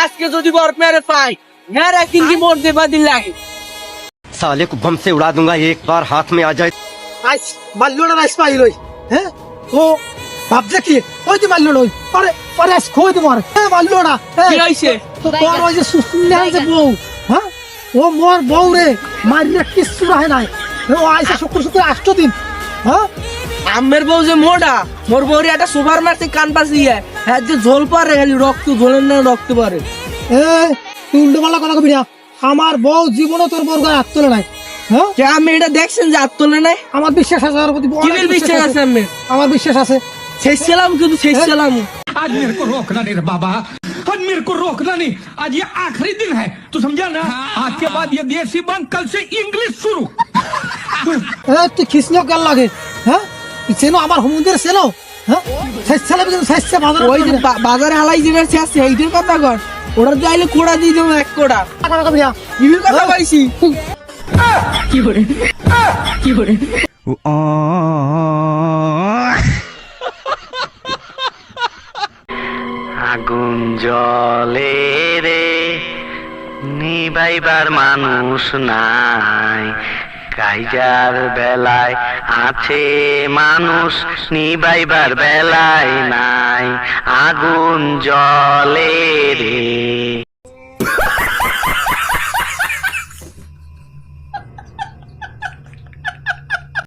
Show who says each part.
Speaker 1: আজকে যদি বর মেরে পাই মেরে কিন্তু মোর দেবা দিলাই
Speaker 2: साले को बम से उड़ा दूंगा एक बार हाथ में आ जाए
Speaker 3: আইস মারলো না আইস পাইল হ্যাঁ ও ভাবছে কি ওই যে মারলো না ওই আরে আরে আইস খোই তোমার হ্যাঁ মারলো না হ্যাঁ।
Speaker 1: কি হইছে
Speaker 3: তো তোর ওই যে সুস্মিতা যে বউ হ্যাঁ ও মোর বউ রে মারিয়ে কিচ্ছু রাহে নাই ও আইসা শুক্র শুক্র আষ্ট দিন হ্যাঁ
Speaker 1: আমের বউ যে মোটা মোর বউরে একটা সুপার মারছে কান পাশে গিয়ে হ্যাঁ যে ঝোল পারে খালি রক্ত ঝোলের না রক্ত পারে
Speaker 3: এ তুই উল্টো পাল্টা কথা কবি না আমার বউ জীবনও তোর বউর গায়ে হাত তোলে নাই হ্যাঁ
Speaker 1: কে আমি এটা দেখছেন যে তোলে নাই
Speaker 3: আমার বিশ্বাস আছে ওর প্রতি
Speaker 1: কি
Speaker 3: অনেক
Speaker 1: বিশ্বাস আছে আমি
Speaker 3: আমার বিশ্বাস আছে
Speaker 1: শেষছিলাম কিন্তু শেষছিলাম
Speaker 4: आज मेरे को रोकना नहीं रे बाबा आज मेरे को रोकना नहीं आज ये आखिरी दिन है तू समझा ना आज के बाद ये देसी बंद कल से इंग्लिश शुरू
Speaker 3: এ তুই খিসলো কেন লাগে হ্যাঁ তুই চেনো আমার হুমুদের চেনো? হ্যাঁ? শেষ ছেলে কিন্তু শেষ বাজারে
Speaker 1: ওই যে বাজারে হালাই শেষ কথা কর। ওটা চাইলে কোড়া দিয়ে দেবো এক কোড়া।
Speaker 3: কথা কবি না
Speaker 1: বিবির কথা পাইছি
Speaker 5: আগুন জলে রে নিবাইবার মানুষ নাই। কাইজার বেলায় আছে মানুষ নিবাইবার বেলায় নাই। আগুন জলে রে।